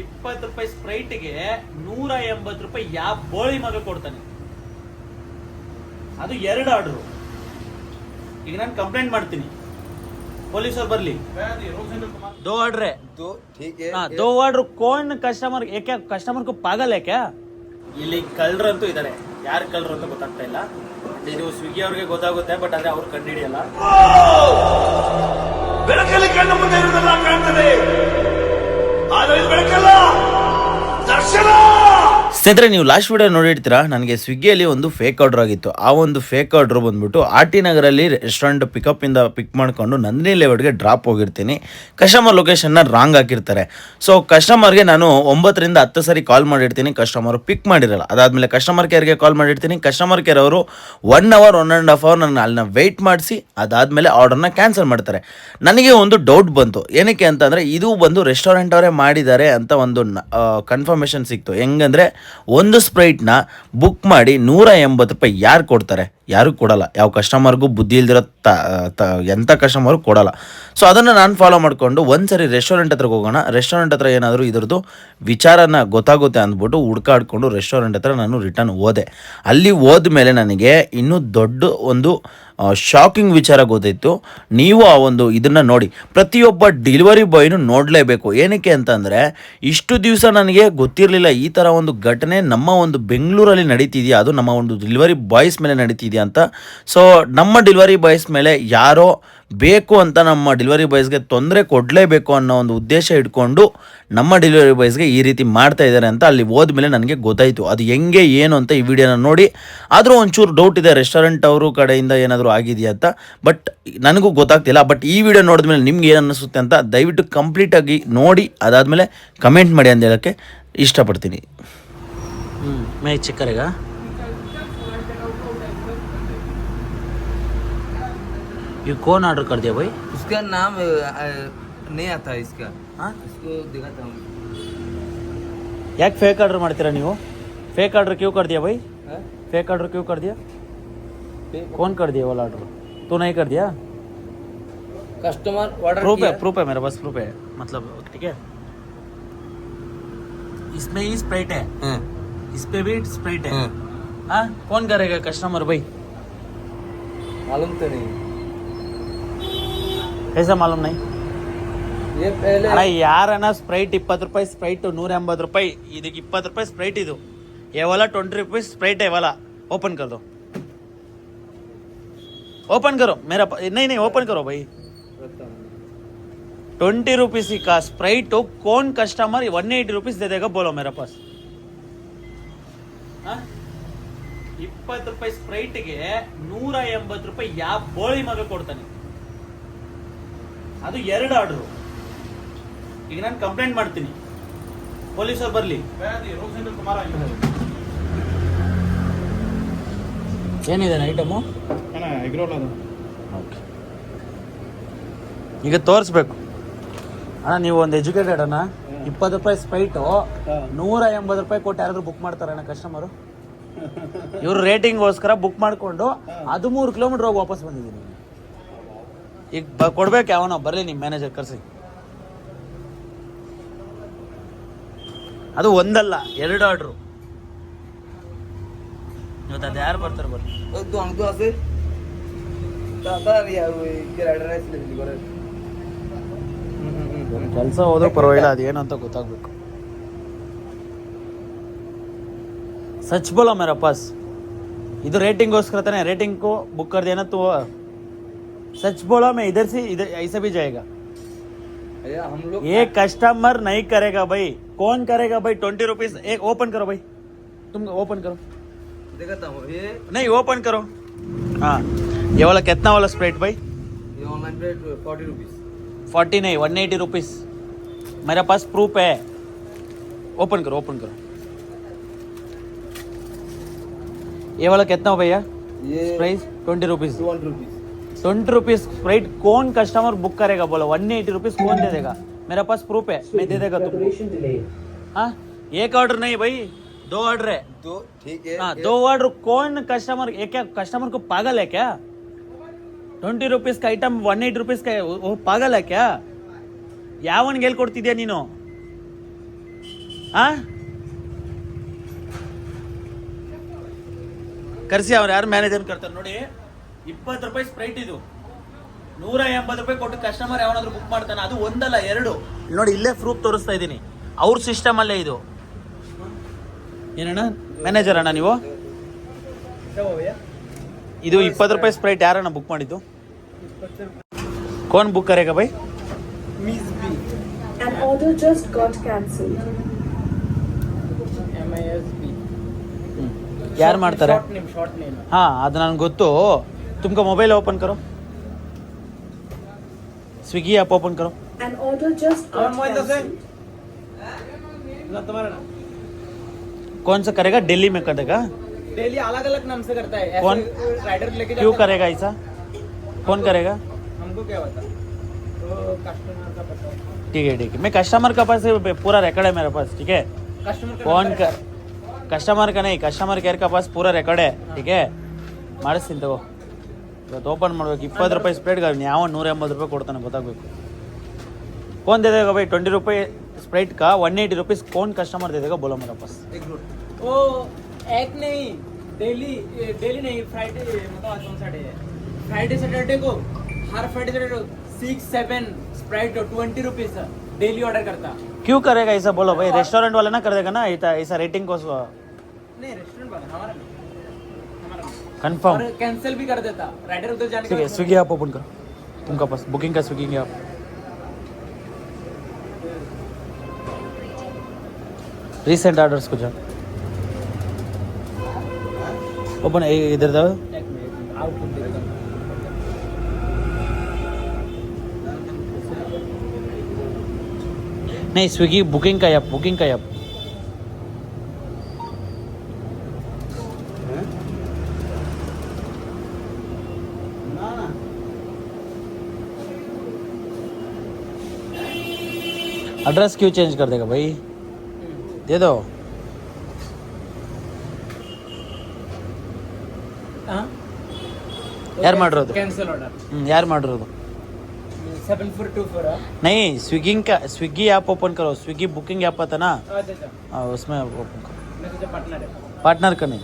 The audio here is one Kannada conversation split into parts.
ಇಪ್ಪತ್ತು ರೂಪಾಯಿ ಸ್ಪ್ರೈಟ್ಗೆ ನೂರ ಎಂಬತ್ತು ರೂಪಾಯಿ ಯಾವ ಬೋಳಿ ಮಗ ಕೊಡ್ತಾನೆ ಅದು ಎರಡು ಆರ್ಡ್ರು ಈಗ ನಾನು ಕಂಪ್ಲೇಂಟ್ ಮಾಡ್ತೀನಿ ಪೊಲೀಸರು ಬರ್ಲಿ दो ऑर्डर है तो ठीक है हाँ दो ऑर्डर कौन कस्टमर ये क्या कस्टमर को पागल है क्या ಇಲ್ಲಿ ಕಳ್ಳರಂತೂ ಇದ್ದಾರೆ ಯಾರು ಕಳ್ಳರು ಅಂತ ಗೊತ್ತಾಗ್ತಾ ಇಲ್ಲ ಇದು ಸ್ವಿಗ್ಗಿ ಅವ್ರಿಗೆ ಗೊತ್ತಾಗುತ್ತೆ ಬಟ್ ಆದ್ರೆ ಅವ್ರು ಕಂಡುಹಿಡಿಯಲ್ಲ ಬೆಳಕಲ್ಲಿ ಕಣ್ಣು ಮುಂದೆ ಇರುವುದೆಲ್ಲ ಕಾಣ್ತದೆ ಆದರೆ ಇದು ಬೆಳಕಲ್ಲ ದರ್ಶನ ಸ್ನೇಹಿತರೆ, ನೀವು ಲಾಸ್ಟ್ ವಿಡಿಯೋ ನೋಡಿರ್ತೀರಾ, ನನಗೆ ಸ್ವಿಗ್ಗಿಯಲ್ಲಿ ಒಂದು ಫೇಕ್ ಆರ್ಡರ್ ಆಗಿತ್ತು. ಆ ಒಂದು ಫೇಕ್ ಆರ್ಡರ್ ಬಂದ್ಬಿಟ್ಟು ಆರ್ ಟಿ ನಗರಲ್ಲಿ ರೆಸ್ಟೋರೆಂಟ್ ಪಿಕಪ್ಪಿಂದ ಪಿಕ್ ಮಾಡಿಕೊಂಡು ನಂದಿನಿ ಲೇಔಟ್ಗೆ ಡ್ರಾಪ್ ಹೋಗಿರ್ತೀನಿ. ಕಸ್ಟಮರ್ ಲೊಕೇಶನ್ನ ರಾಂಗ್ ಹಾಕಿರ್ತಾರೆ. ಸೊ ಕಸ್ಟಮರ್ಗೆ ನಾನು ಒಂಬತ್ತರಿಂದ ಹತ್ತು ಸಾರಿ ಕಾಲ್ ಮಾಡಿರ್ತೀನಿ. ಕಸ್ಟಮರ್ ಪಿಕ್ ಮಾಡಿರಲ್ಲ. ಅದಾದಮೇಲೆ ಕಸ್ಟಮರ್ ಕೇರ್ಗೆ ಕಾಲ್ ಮಾಡಿರ್ತೀನಿ. ಕಸ್ಟಮರ್ ಕೇರ್ ಅವರು one hour one and half hour ನನ್ನ ಅಲ್ಲಿನ ವೆಯ್ಟ್ ಮಾಡಿಸಿ, ಅದಾದಮೇಲೆ ಆರ್ಡರ್ನ ಕ್ಯಾನ್ಸಲ್ ಮಾಡ್ತಾರೆ. ನನಗೆ ಒಂದು ಡೌಟ್ ಬಂತು. ಏನಕ್ಕೆ ಅಂತಂದರೆ, ಇದು ಬಂದು ರೆಸ್ಟೋರೆಂಟ್ ಅವರೇ ಮಾಡಿದ್ದಾರೆ ಅಂತ ಒಂದು ಕನ್ಫರ್ಮೇಷನ್ ಸಿಕ್ತು. ಹೆಂಗಂದರೆ ಒಂದು ಸ್ಪ್ರೈಟ್ನ ಬುಕ್ ಮಾಡಿ ನೂರ ಎಂಬತ್ತು ರೂಪಾಯಿ ಯಾರು ಕೊಡ್ತಾರೆ? ಯಾರು ಕೊಡಲ್ಲ. ಯಾವ ಕಸ್ಟಮರ್ಗೂ ಬುದ್ಧಿ ಇಲ್ದಿರೋ ತ ಎಂಥ ಕಸ್ಟಮರ್ಗೂ ಕೊಡಲ್ಲ. ಸೊ ಅದನ್ನು ನಾನು ಫಾಲೋ ಮಾಡಿಕೊಂಡು ಒಂದು ಸರಿ ರೆಸ್ಟೋರೆಂಟ್ ಹತ್ರಕ್ಕೆ ಹೋಗೋಣ. ರೆಸ್ಟೋರೆಂಟ್ ಹತ್ರ ಏನಾದರೂ ಇದ್ರದ್ದು ವಿಚಾರನ ಗೊತ್ತಾಗುತ್ತೆ ಅಂದ್ಬಿಟ್ಟು ಹುಡ್ಕಾಡ್ಕೊಂಡು ರೆಸ್ಟೋರೆಂಟ್ ಹತ್ರ ನಾನು ರಿಟರ್ನ್ ಹೋದೆ. ಅಲ್ಲಿ ಹೋದ್ಮೇಲೆ ನನಗೆ ಇನ್ನೂ ದೊಡ್ಡ ಒಂದು ಶಾಕಿಂಗ್ ವಿಚಾರ ಗೊತ್ತಿತ್ತು. ನೀವು ಆ ಒಂದು ಇದನ್ನು ನೋಡಿ. ಪ್ರತಿಯೊಬ್ಬ ಡೆಲಿವರಿ ಬಾಯ್ನು ನೋಡಲೇಬೇಕು. ಏನಕ್ಕೆ ಅಂತಂದರೆ, ಇಷ್ಟು ದಿವಸ ನನಗೆ ಗೊತ್ತಿರಲಿಲ್ಲ ಈ ಥರ ಒಂದು ಘಟನೆ ನಮ್ಮ ಒಂದು ಬೆಂಗಳೂರಲ್ಲಿ ನಡೀತಿದೆಯಾ? ಅದು ನಮ್ಮ ಒಂದು ಡೆಲಿವರಿ ಬಾಯ್ಸ್ ಮೇಲೆ ನಡೀತಿದೆಯಾ ಅಂತ. ಸೊ ನಮ್ಮ ಡೆಲಿವರಿ ಬಾಯ್ಸ್ ಮೇಲೆ ಯಾರೋ ಬೇಕು ಅಂತ ನಮ್ಮ ಡೆಲಿವರಿ ಬಾಯ್ಸ್ಗೆ ತೊಂದರೆ ಕೊಡಲೇಬೇಕು ಅನ್ನೋ ಒಂದು ಉದ್ದೇಶ ಇಟ್ಕೊಂಡು ನಮ್ಮ ಡೆಲಿವರಿ ಬಾಯ್ಸ್ಗೆ ಈ ರೀತಿ ಮಾಡ್ತಾ ಇದ್ದಾರೆ ಅಂತ ಅಲ್ಲಿ ಹೋದ್ಮೇಲೆ ನನಗೆ ಗೊತ್ತಾಯಿತು. ಅದು ಹೆಂಗೆ, ಏನು ಅಂತ ಈ ವಿಡಿಯೋನ ನೋಡಿ. ಆದರೂ ಒಂಚೂರು ಡೌಟ್ ಇದೆ ರೆಸ್ಟೋರೆಂಟ್ ಅವರು ಕಡೆಯಿಂದ ಏನಾದರೂ ಆಗಿದೆಯಾ ಅಂತ. ಬಟ್ ನನಗೂ ಗೊತ್ತಾಗ್ತಿಲ್ಲ. ಬಟ್ ಈ ವಿಡಿಯೋ ನೋಡಿದ್ಮೇಲೆ ನಿಮ್ಗೆ ಏನು ಅನ್ನಿಸುತ್ತೆ ಅಂತ ದಯವಿಟ್ಟು ಕಂಪ್ಲೀಟಾಗಿ ನೋಡಿ. ಅದಾದಮೇಲೆ ಕಮೆಂಟ್ ಮಾಡಿ ಅಂತ ಹೇಳೋಕ್ಕೆ ಇಷ್ಟಪಡ್ತೀನಿ. ಹ್ಞೂ ಮೈ ಚಿಕ್ಕರಿಗ? ये कौन ऑर्डर कर दिया भाई उसका नाम अ, अ, नहीं आता है इसका हाँ इसको दिखाता हूँ ಯಾಕೆ ಫೇಕ್ ಆರ್ಡರ್ ಮಾಡ್ತೀರಾ ನೀವು ಫೇಕ್ ಆರ್ಡರ್ क्यों कर दिया भाई हाँ? फेक ऑर्डर क्यों कर दिया कौन कर दिया वाला ऑर्डर तू नहीं कर दिया कस्टमर ऑर्डर प्रूफ किया है प्रूफ है मेरे पास प्रूफ है मतलब ठीक है इसमें ही स्प्राइट है हाँ, इस पे भी स्प्राइट है हाँ। हाँ कौन करेगा कस्टमर भाई मालूम तो नहीं ऐसा मालूम नहीं ये पहले ಅಣ್ಣ ಯಾರನ್ನ ಸ್ಪ್ರೈಟ್ ಇಪ್ಪತ್ತು ರೂಪಾಯಿ ಸ್ಪ್ರೈಟ್ ನೂರ ಎಂಬತ್ತು ರೂಪಾಯಿ ಇದಕ್ಕೆ ಇಪ್ಪತ್ತು ರೂಪಾಯಿ ಸ್ಪ್ರೈಟ್ ಇದು ಯಾವಲ್ಲ ಟ್ವೆಂಟಿ रुपीस स्प्राइट है वाला ओपन कर दो ओपन करो मेरा प- नहीं नहीं ओपन करो भाई ट्वेंटी रुपीस का स्प्राइट कौन कस्टमर वन एटी रुपीस दे देगा बोलो मेरे पास ಇಪ್ಪತ್ತು ರೂಪಾಯಿ ಸ್ಪ್ರೈಟ್ಗೆ ನೂರ ಎಂಬತ್ತು ರೂಪಾಯಿ ಯಾವ ಬೋಳಿ ಮಗ ಕೊಡ್ತಾನೆ ಅದು ಎರಡು ಆರ್ಡ್ರು. ಈಗ ನಾನು ಕಂಪ್ಲೇಂಟ್ ಮಾಡ್ತೀನಿ. ಪೊಲೀಸರು ಬರಲಿ. ಏನಿದೆ ಐಟಮು ಓಕೆ ಈಗ ತೋರಿಸ್ಬೇಕು. ಅಣ್ಣ ನೀವು ಒಂದು ಎಜುಕೇಟೆಡ್ ಅಣ್ಣ ಇಪ್ಪತ್ತು ರೂಪಾಯಿ ಸ್ಪೈಟು ನೂರ ಎಂಬತ್ತು ರೂಪಾಯಿ ಕೊಟ್ಟು ಯಾರಾದ್ರೂ ಬುಕ್ ಮಾಡ್ತಾರೆ ಅಣ್ಣ ಕಸ್ಟಮರು ಇವ್ರ ರೇಟಿಂಗ್ಗೋಸ್ಕರ ಬುಕ್ ಮಾಡಿಕೊಂಡು ಹದಿಮೂರು ಕಿಲೋಮೀಟರ್ ಹೋಗಿ ವಾಪಸ್ ಬಂದಿದ್ದೀನಿ. ಈಗ ಬ ಕೊಡ್ಬೇಕು ಯಾವನೋ ಬರಲಿ ನಿಮ್ಮ ಮ್ಯಾನೇಜರ್ ಕರೆಸಿ. ಅದು ಒಂದಲ್ಲ ಎರಡು ಆರ್ಡ್ರು ಇವತ್ತು ಅದು ಯಾರು ಬರ್ತಾರೆ ಬರ್ರಿ ಕೆಲಸ ಹೋದ್ರೆ ಪರವಾಗಿಲ್ಲ ಅದೇನು ಅಂತ ಗೊತ್ತಾಗ್ಬೇಕು. Such ಬೋಲ Mera pass. ಇದು ರೇಟಿಂಗೋಸ್ಕರ ತಾನೆ ರೇಟಿಂಗ್ ಬುಕ್ ಕರ್ದು ಏನತ್ತು सच बोला मैं इधर से इधर ऐसे भी जाएगा। हम लोग ये कस्टमर नहीं करेगा भाई। कौन करेगा भाई? ट्वेंटी रुपीज़ एक ओपन करो भाई। तुम ओपन करो। दिखाता हूँ ये नहीं ओपन करो। हाँ ये वाला कितना वाला स्प्रेड भाई? ये ऑनलाइन पे फोर्टी रुपीज़ फोर्टी नहीं वन एटी रुपीज़ मेरे पास प्रूफ है। ओपन करो ओपन करो। ये वाला कितना हो भैया? ये price twenty rupees two hundred rupees twenty rupees Sprite कौन कस्टमर बुक करेगा बोलो वन एटी रुपीज कौन दे देगा मेरे पास प्रूफ है मैं दे देगा तुमको हाँ एक ऑर्डर नहीं भाई दो ऑर्डर है तो ठीक है हाँ दो ऑर्डर कौन कस्टमर ये क्या कस्टमर को पागल है क्या twenty rupees item one eighty rupees ಓ ಪಾಗಲ್ ಕ್ಯಾ ಯಾವನ್ಗೆ ಹೇಳ್ಕೊಡ್ತಿದ್ಯಾ ನೀನು ಹಾ ಕರ್ಸಿ ಅವ್ರು ಯಾರು ಮ್ಯಾನೇಜರ್ ಕರ್ತಾರೆ ನೋಡಿ ಇಪ್ಪತ್ತು ರೂಪಾಯಿ ಸ್ಪ್ರೈಟ್ ಇದು. ನೂರ ಎಂಬತ್ತು ರೂಪಾಯಿ ಕೊಟ್ಟು ಕಸ್ಟಮರ್ ಯಾವನಾದ್ರೂ ಬುಕ್ ಮಾಡ್ತಾನೆ ಅದು ಒಂದಲ್ಲ ಎರಡು. ನೋಡಿ ಇಲ್ಲೇ ಪ್ರೂಫ್ ತೋರಿಸ್ತಾ ಇದ್ದೀನಿ. ಅವ್ರ ಸಿಸ್ಟಮ್ ಅಲ್ಲೇ ಇದು. ಏನಣ್ಣ? ಮ್ಯಾನೇಜರ್ ಅಣ್ಣ ನೀವು? ಇದು ಇಪ್ಪತ್ತು ರೂಪಾಯಿ ಸ್ಪ್ರೈಟ್ ಯಾರಣ್ಣ ಬುಕ್ ಮಾಡಿದ್ದು? ಕೋನ್ ಬುಕ್ ಕರೆಗ ಬೈ? ಮಿಸ್ ಬಿ An order just got cancelled. M I S B ಯಾರು ಮಾಡ್ತಾರೆ? ಹಾ ಅದು ನನಗೆ ಗೊತ್ತು. ತುಮಕ mobile open Karo Swiggy app open Karo An order just और got मोबाइल दो से cancelled. ना तुम्हारा ना कौन सा करेगा दिल्ली में करेगा डेली अलग अलग नाम से करता है कौन? ऐसे राइडर लेके क्यों जाता है। करेगा ऐसा कौन करेगा हमको क्या पता तो कस्टमर का पता है ठीक है ठीक है मैं कस्टमर का पास पूरा रिकॉर्ड है मेरे पास ठीक है कस्टमर का फोन नंबर कर है। ಕಸ್ಟಮರ್ का नहीं ಕಸ್ಟಮರ್ ಕೇರ್ का पास पूरा ರೆಕಾರ್ಡ್ है ठीक है ಮಾಡಿಸ್ತೀನಿ ತಗೋ ಇವತ್ತು ಓಪನ್ ಮಾಡ್ಬೇಕು ಇಪ್ಪತ್ತು ರೂಪಾಯಿ ಸ್ಪ್ರೇಟ್ಗೆ ಯಾವ ನೂರ ಎಂಬತ್ತು ರೂಪಾಯಿ ಕೊಡ್ತಾನೆ ಗೊತ್ತಾಗಬೇಕು कौन दे देगा भाई ट्वेंटी रुपये स्प्राइट का वन एटी रुपीज़ कौन कस्टमर दे देगा बोलो मेरे पास एक मिनट वो एक नहीं डेली डेली नहीं फ्राइडे मतलब आज कौन सा डे है फ्राइडे सैटरडे को हर Friday Saturday six seven Sprite twenty rupees daily order करता क्यों करेगा ऐसा बोलो भाई रेस्टोरेंट वाला ना कर देगा ना ऐसा ऐसा रेटिंग को नहीं रेस्टोरेंट वाला हमारा नहीं हमारा नहीं। कंफर्म और कैंसिल भी कर देता। राइडर उधर जाने ठीक है के स्विगी ऐप ओपन करो। तुमका पास बुकिंग का स्विगी ऐप रीसेंट ऑर्डर्स को जाओ। ओपन इधर एक मिनट, आउटपुट नहीं स्विगी बुकिंग का ऐप बुकिंग का ऐप एड्रेस क्यों चेंज कर देगा भाई दे दो ಯಾರ್ ಮಾಡಿರೋದು? ಕ್ಯಾನ್ಸಲ್ ಆರ್ಡರ್ हम्म, यार ಮಾಡಿರೋದು सेवन फोर टू फोर नहीं स्विगी का स्विगी ऐप ओपन करो स्विगी बुकिंग ऐप आता ना अच्छा अच्छा हाँ, उसमें ओपन करो मैं सोचा पार्टनर है पार्टनर का नहीं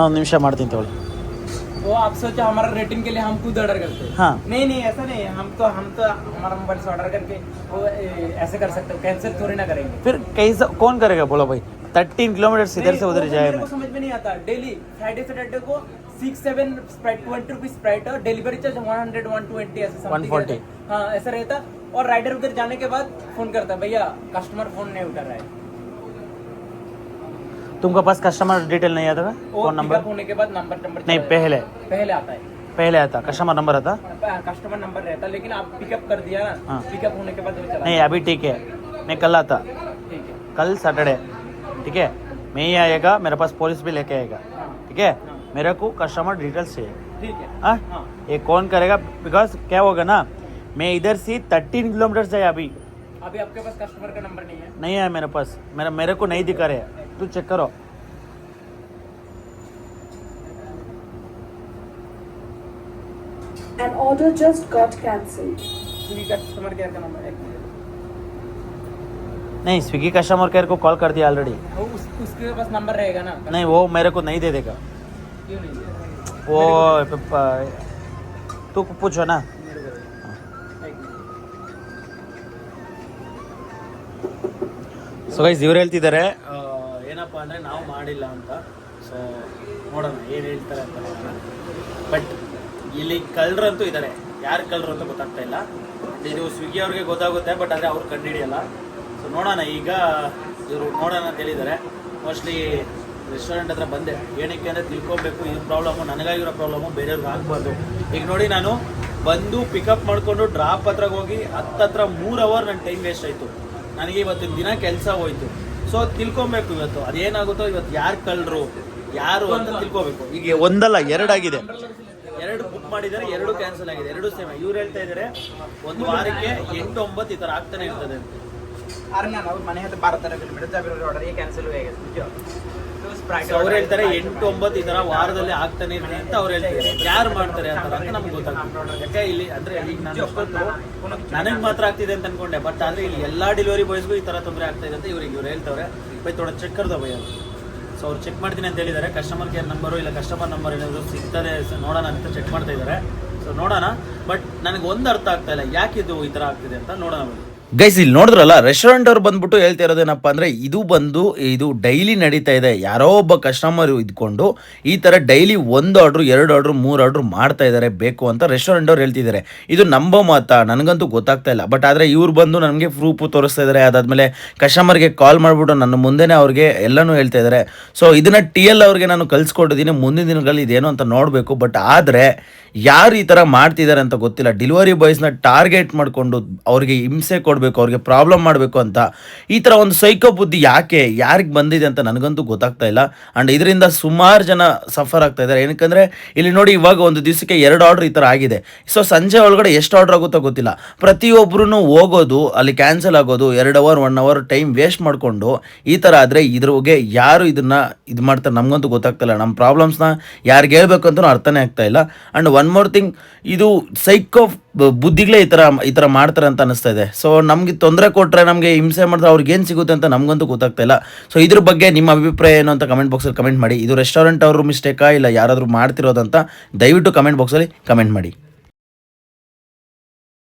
ಅಣ್ಣ ಒಂದು ನಿಮಿಷ ಮಾಡ್ತೀನಿ ತಗೊಳ್ಳಿ वो आप सोचा हमारा रेटिंग के लिए हम खुद ऑर्डर करते हैं हाँ। नहीं नहीं ऐसा नहीं है हम तो हम तो हमारा मोबाइल से ऑर्डर करके वो ए, ऐसे कर सकते हो कैंसिल थोड़ी ना करेंगे फिर कैसा कौन करेगा बोलो भाई थर्टीन किलोमीटर इधर से नहीं, उधर वो जाए मेरे मैं को समझ में नहीं आता डेली फ्राइडे सैटरडे को six seven Sprite twenty rupees Sprite और delivery charge one hundred one twenty ऐसे something 140 रहता। हाँ ऐसा रहता और राइडर उधर जाने के बाद फोन करता भैया कस्टमर फोन नहीं उठा रहा है तुमका पास कस्टमर डिटेल नहीं आता था फ़ोन नंबर होने के बाद नंबर नंबर नहीं पहले। पहले आता है। पहले आता कस्टमर नंबर आता? कस्टमर नंबर रहता लेकिन आप पिकअप कर दिया ना हाँ। पिकअप होने के बाद चला नहीं अभी ठीक है। मैं कल आता। ठीक है। कल सैटरडे ठीक है? मैं ही आएगा मेरे पास पुलिस भी लेके आएगा। हाँ। ठीक है? मेरे को कस्टमर डिटेल्स चाहिए। ठीक है। हाँ? हाँ। ये कौन करेगा? बिकॉज़ क्या होगा ना मैं इधर से थर्टीन किलोमीटर से अभी। अभी आपके पास कस्टमर का नंबर नहीं है। नहीं है मेरे पास। मेरा मेरे को नहीं दिखा रहे। तू चेक करो An order just got cancelled. Swiggy customer care का नंबर एक मिनट। नहीं स्विगी कस्टमर केयर को कॉल कर दिया ऑलरेडी वो उस, उसके पास नंबर रहेगा ना नहीं वो मेरे को नहीं दे देगा क्यों नहीं दे? वो प- तू पूछो ना मेरे को दे। एक मिनट। ಸೊ ಗೈಸ್ ಇವ್ರು ಹೇಳ್ತಿದ್ದಾರೆ ಆ, ಏನಪ್ಪ ಅಂದರೆ ನಾವು ಮಾಡಿಲ್ಲ ಅಂತ. ಸೊ ನೋಡೋಣ ಏನು ಹೇಳ್ತಾರೆ ಅಂತ ಬಟ್ ಇಲ್ಲಿ ಕಳ್ಳರಂತೂ ಇದ್ದಾರೆ ಯಾರು ಕಳ್ಳರು ಅಂತ ಗೊತ್ತಾಗ್ತಾ ಇಲ್ಲ. ಇದು ಸ್ವಿಗ್ಗಿ ಅವ್ರಿಗೆ ಗೊತ್ತಾಗುತ್ತೆ ಬಟ್ ಆದರೆ ಅವ್ರು ಕಂಡುಹಿಡಿಯಲ್ಲ. ಸೊ ನೋಡೋಣ ಈಗ ಇವರು ನೋಡೋಣ ಅಂತ ಹೇಳಿದ್ದಾರೆ. ಮೋಸ್ಟ್ಲಿ ರೆಸ್ಟೋರೆಂಟ್ ಹತ್ರ ಬಂದೆ. ಏನಕ್ಕೆ ಅಂದರೆ ತಿಳ್ಕೊಬೇಕು ಇದು ಪ್ರಾಬ್ಲಮು ನನಗಾಗಿರೋ ಪ್ರಾಬ್ಲಮು ಬೇರೆಯವ್ರಿಗೆ ಆಗಬಾರ್ದು. ಈಗ ನೋಡಿ ನಾನು ಬಂದು ಪಿಕಪ್ ಮಾಡಿಕೊಂಡು ಡ್ರಾಪ್ ಹತ್ರ ಹೋಗಿ ಹತ್ತತ್ರ ಮೂರು ಅವರ್ ನನ್ನ ಟೈಮ್ ವೇಸ್ಟ್ ಆಯಿತು. ನನಗೆ ಇವತ್ತಿನ ದಿನ ಕೆಲಸ ಹೋಯ್ತು. ಸೊ ತಿಳ್ಕೊಬೇಕು ಇವತ್ತು. ಅದೇನಾಗುತ್ತೋ ಇವತ್ತು ಯಾರು ಕಳ್ಳರು ಯಾರು ಅಂತ ತಿಳ್ಕೊಬೇಕು. ಈಗ ಒಂದಲ್ಲ ಎರಡಾಗಿದೆ. ಎರಡು ಬುಕ್ ಮಾಡಿದರೆ ಎರಡು ಕ್ಯಾನ್ಸಲ್ ಆಗಿದೆ ಎರಡು ಸೇಮ್ ಇವ್ರು ಹೇಳ್ತಾ ಇದ್ದಾರೆ ಒಂದು ವಾರಕ್ಕೆ ಎಂಟು ಒಂಬತ್ತು ಈ ಥರ ಆಗ್ತಾನೆ ಇರ್ತದೆ ಅಂತ. ಆದ್ರೆ ನಾನು ಅವ್ರ ಮನೆ ಹತ್ರ ಬಾರ ಕಿಲೋಮೀಟರ್ ಕ್ಯಾನ್ಸಲ್ ಆಗಿದೆ ಅವ್ರು ಹೇಳ್ತಾರೆ ಎಂಟು, ಒಂಬತ್ತು ಈ ತರ ವಾರದಲ್ಲಿ ಆಗ್ತಾನೆ ಇರ್ಲಿ ಅಂತ ಅವ್ರು ಹೇಳ್ತಾರೆ. ಯಾರು ಮಾಡ್ತಾರೆ ಆ ಅಂತ ನಮ್ಗೆ ಗೊತ್ತಾಗ್ತದೆ. ಯಾಕೆ ಇಲ್ಲಿ ಅಂದ್ರೆ ನನಗೆ ಮಾತ್ರ ಆಗ್ತಿದೆ ಅಂತ ಅನ್ಕೊಂಡೆ. ಬಟ್ ಆದ್ರೆ ಇಲ್ಲಿ ಎಲ್ಲಾ ಡೆಲಿವರಿ ಬಾಯ್ಸ್ಗೂ ಈ ತರ ತೊಂದರೆ ಆಗ್ತಾ ಇದೆ ಅಂತ ಇವ್ರಿಗೆ ಇವ್ರು ಹೇಳ್ತಾರೆ ಬೈ ತೊಡ ಚೆಕ್ ಕರ್ದ ಬೈ ಅವರು. ಸೊ ಅವ್ರು ಚೆಕ್ ಮಾಡ್ತೀನಿ ಅಂತ ಹೇಳಿದ್ದಾರೆ. ಕಸ್ಟಮರ್ ಕೇರ್ ನಂಬರು ಇಲ್ಲ ಕಸ್ಟಮರ್ ನಂಬರ್ ಏನಾದರೂ ಸಿಗ್ತದೆ ನೋಡೋಣ ಅಂತ ಚೆಕ್ ಮಾಡ್ತಾ ಇದ್ದಾರೆ. ಸೊ ನೋಡೋಣ. ಬಟ್ ನನಗೆ ಒಂದು ಅರ್ಥ ಆಗ್ತಾ ಇಲ್ಲ. ಯಾಕೆ ಇದು ಈ ಥರ ಆಗ್ತಿದೆ ಅಂತ ನೋಡೋಣ ಗೈಸ್ ಇಲ್ಲಿ ನೋಡಿದ್ರಲ್ಲ ರೆಸ್ಟೋರೆಂಟ್ ಅವ್ರು ಬಂದ್ಬಿಟ್ಟು ಹೇಳ್ತಾ ಇರೋದೇನಪ್ಪ ಅಂದ್ರೆ, ಇದು ಬಂದು, ಇದು ಡೈಲಿ ನಡೀತಾ ಇದೆ. ಯಾರೋ ಒಬ್ಬ ಕಸ್ಟಮರ್ ಇದ್ಕೊಂಡು ಈ ತರ ಡೈಲಿ ಒಂದು ಆರ್ಡ್ರು ಎರಡು ಆರ್ಡ್ರು ಮೂರು ಆರ್ಡ್ರು ಮಾಡ್ತಾ ಇದ್ದಾರೆ ಬೇಕು ಅಂತ ರೆಸ್ಟೋರೆಂಟ್ ಅವ್ರು ಹೇಳ್ತಿದ್ದಾರೆ ಇದು ನಂಬೋ ಮಾತಾ? ನನಗಂತೂ ಗೊತ್ತಾಗ್ತಾ ಇಲ್ಲ. ಬಟ್ ಆದರೆ ಇವ್ರು ಬಂದು ನನಗೆ ಪ್ರೂಫ್ ತೋರಿಸ್ತಾ ಇದ್ದಾರೆ ಅದಾದ್ಮೇಲೆ ಕಸ್ಟಮರ್ಗೆ ಕಾಲ್ ಮಾಡಿಬಿಟ್ಟು ನನ್ನ ಮುಂದೆನೆ ಅವ್ರಿಗೆ ಎಲ್ಲನೂ ಹೇಳ್ತಾ ಇದ್ದಾರೆ ಸೊ ಇದನ್ನ ಟಿ ಎಲ್ ಅವ್ರಿಗೆ ನಾನು ಕಳ್ಸಿಕೊಟ್ಟಿದ್ದೀನಿ. ಮುಂದಿನ ದಿನಗಳಲ್ಲಿ ಇದೇನು ಅಂತ ನೋಡಬೇಕು. ಬಟ್ ಆದರೆ ಯಾರು ಈ ಥರ ಮಾಡ್ತಿದ್ದಾರೆ ಅಂತ ಗೊತ್ತಿಲ್ಲ. ಡೆಲಿವರಿ ಬಾಯ್ಸ್ನ ಟಾರ್ಗೆಟ್ ಮಾಡಿಕೊಂಡು ಅವ್ರಿಗೆ ಹಿಂಸೆ ಕೊಡಬೇಕು ಅವ್ರಿಗೆ ಪ್ರಾಬ್ಲಮ್ ಮಾಡಬೇಕು ಅಂತ. ಈ ಥರ ಒಂದು ಸೈಕೋ ಬುದ್ಧಿ ಯಾಕೆ, ಯಾರಿಗೆ ಬಂದಿದೆ ಅಂತ ನನಗಂತೂ ಗೊತ್ತಾಗ್ತಾ ಇಲ್ಲ. ಆ್ಯಂಡ್ ಇದರಿಂದ ಸುಮಾರು ಜನ ಸಫರ್ ಆಗ್ತಾ ಇದ್ದಾರೆ. ಏನಕ್ಕಂದರೆ, ಇಲ್ಲಿ ನೋಡಿ ಇವಾಗ ಒಂದು ದಿವಸಕ್ಕೆ ಎರಡು ಆರ್ಡ್ರ್ ಈ ಥರ ಆಗಿದೆ. ಸೊ ಸಂಜೆ ಒಳಗಡೆ ಎಷ್ಟು ಆರ್ಡ್ರ್ ಆಗುತ್ತೋ ಗೊತ್ತಿಲ್ಲ. ಪ್ರತಿಯೊಬ್ಬರೂ ಹೋಗೋದು, ಅಲ್ಲಿ ಕ್ಯಾನ್ಸಲ್ ಆಗೋದು, ಎರಡು hour one hour time waste ಮಾಡಿಕೊಂಡು ಈ ಥರ ಆದರೆ ಇದ್ರ ಬಗ್ಗೆ ಯಾರು ಇದನ್ನು ಇದು ಮಾಡ್ತಾರೆ ನಮಗಂತೂ ಗೊತ್ತಾಗ್ತಿಲ್ಲ ನಮ್ಮ ಪ್ರಾಬ್ಲಮ್ಸ್ನ ಯಾರಿಗೆ ಹೇಳಬೇಕು ಅಂತಲೂ ಅರ್ಥನೇ ಆಗ್ತಾ ಇಲ್ಲ. ಆ್ಯಂಡ್ ಒನ್ ಮೋರ್ ಥಿಂಗ್ ಇದು ಸೈಕೋ ಬುದ್ಧಿಗಳೇ ಈ ಥರ ಈ ಥರ ಮಾಡ್ತಾರೆ ಅಂತ ಅನಿಸ್ತಾ ಇದೆ. ಸೊ ನಮಗೆ ತೊಂದರೆ ಕೊಟ್ಟರೆ ನಮಗೆ ಹಿಂಸೆ ಮಾಡಿದ್ರೆ ಅವ್ರಿಗೆ ಏನು ಸಿಗುತ್ತೆ ಅಂತ ನಮಗಂತೂ ಗೊತ್ತಾಗ್ತಾ ಇಲ್ಲ. ಸೊ ಇದ್ರ ಬಗ್ಗೆ ನಿಮ್ಮ ಅಭಿಪ್ರಾಯ ಏನು ಅಂತ ಕಮೆಂಟ್ ಬಾಕ್ಸಲ್ಲಿ ಕಮೆಂಟ್ ಮಾಡಿ. ಇದು ರೆಸ್ಟೋರೆಂಟ್ ಅವರು ಮಿಸ್ಟೇಕಾ ಇಲ್ಲ ಯಾರಾದರೂ ಮಾಡ್ತಿರೋದಂತ ದಯವಿಟ್ಟು ಕಮೆಂಟ್ ಬಾಕ್ಸಲ್ಲಿ ಕಮೆಂಟ್ ಮಾಡಿ.